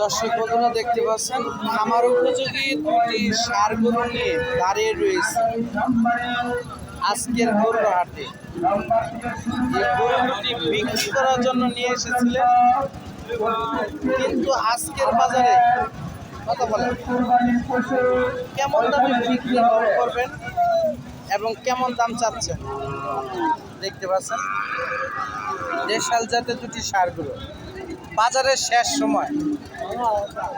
দর্শক বন্ধুরা দেখতে পাচ্ছেন, খামার উপযোগী দুটি সার গরু নিয়ে দাঁড়িয়ে রয়েছে আজকের গরুর হাটে এই বিক্রি করার জন্য নিয়ে এসেছিলেন, কিন্তু আজকের বাজারে কথা বলেন, কেমন দামে বিক্রি করবেন এবং কেমন দাম চাচ্ছেন? দেখতে পাচ্ছেন, দেশাল জাতের দুটি সার বাজারের শেষ সময়।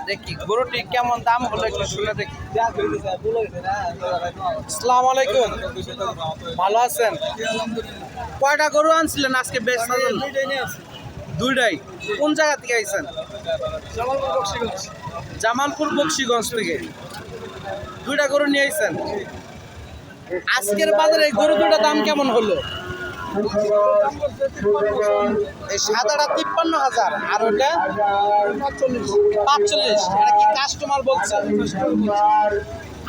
দেখি, গরুটি কেমন দাম হলো একটু শুনে দেখি। আসসালামু আলাইকুম। ভালো আছেন? কয়টা গরু আনছিলেন আজকে বেশ দুইটাই। কোন জায়গা থেকে আইছেন? জামালপুর বক্সিগঞ্জ থেকে। দুইটা গরু নিয়ে আইছেন। আজকের বাজারে গরু দুটার দাম কেমন হলো? এই সাদাটা তিপ্পান্ন হাজার, আর ওটা পাঁচচল্লিশ। এটা কি কাস্টমার বলছে?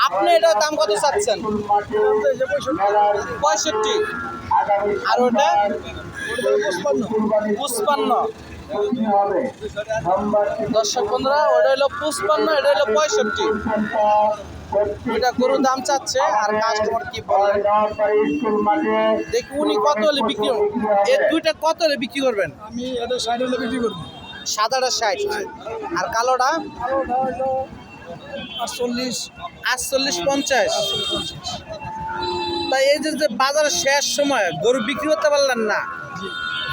আপনি এটার দাম কত চাচ্ছেন? পঁয়ষট্টি। আর ওটা? পুষ্পান্ন দর্শক বন্ধুরা, ওটা হলো পুষ্পান্ন এটা হলো পঁয়ষট্টি। এটা গরুর দাম চাচ্ছে আর কাস্টমার কি বলে দেখি উনি কত হলে বিক্রি এর দুইটা কত হলে বিক্রি করবেন? আমি এটা ষাট হলে বিক্রি করব। সাদাটা ষাট। আর কালোটা? আটচল্লিশ। আটচল্লিশ পঞ্চাশ। তাই এই যে যে বাজারের শেষ সময় গরু বিক্রি করতে পারলেন না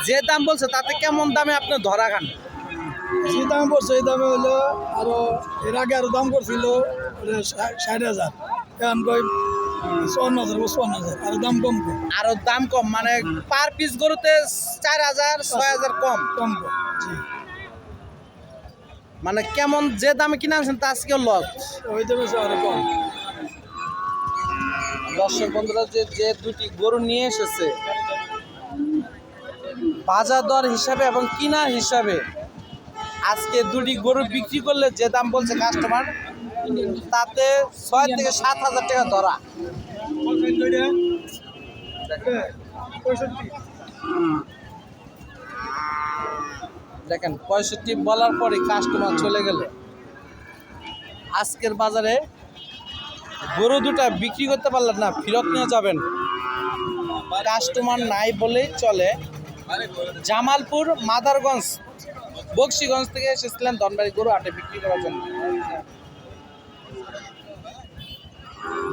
যে দাম বলছে তাতে কেমন দামে আপনি ধরা খান? যে দাম পড়ছে এই দামে হলো আরও এর আগে আরও দাম করছিল ষাট হাজার। এখন কই চুয়ান্ন হাজার চুয়ান্ন হাজার আরও দাম কম কম আরও দাম কম মানে পার পিস গরুতে চার হাজার ছয় হাজার কম। কম কম মানে কেমন যে দামে কিনে আনছেন তা আজকেও লস ওই দামে কম। দর্শক বন্ধুরা যে যে দুটি গরু নিয়ে এসেছে বাজার দর হিসাবে এবং কিনার হিসাবে আজকে দুটি গরু বিক্রি করলে যে দাম বলছে কাস্টমার তাতে ছয় থেকে সাত হাজার টাকা ধরা। দেখেন, পঁয়ষট্টি বলার পরে কাস্টমার চলে গেল। আজকের বাজারে গরু দুটা বিক্রি করতে পারলেন না, ফেরত নিয়ে যাবেন। কাস্টমার নাই বলেই চলে। জামালপুর, মাদারগঞ্জ বক্সিগঞ্জ থেকে এসেছিলেন ধনবাড়ি গরু হাটে বিক্রি করার জন্য।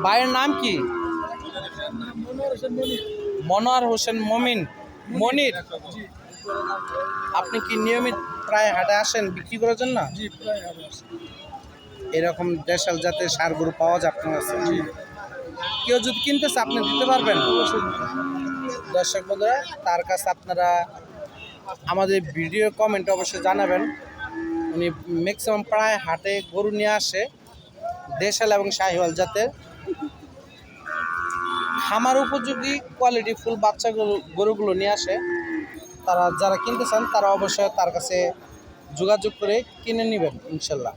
ভাইয়ের নাম কি? মনোয়ার হোসেন মমিন। মনির? আপনি কি নিয়মিত প্রায় হাটে আসেন বিক্রি করার জন্য? এরকম দেশাল জাতের সার গরু পাওয়া যায় আপনার কাছে? কেউ যদি কিনতেছে আপনি দিতে পারবেন? দর্শক বন্ধুরা তার কাছে আপনারা আমাদের ভিডিও কমেন্টে অবশ্যই জানাবেন। উনি ম্যাক্সিমাম প্রায় হাটে গরু নিয়ে আসে, দেশাল এবং শাহিওয়াল জাতের। খামার উপযোগী কোয়ালিটি ফুল বাচ্চা গরুগুলো নিয়ে আসে। তারা যারা কিনতে চান, তারা অবশ্যই তার কাছে যোগাযোগ করে কিনে নেবেন, ইনশাল্লাহ।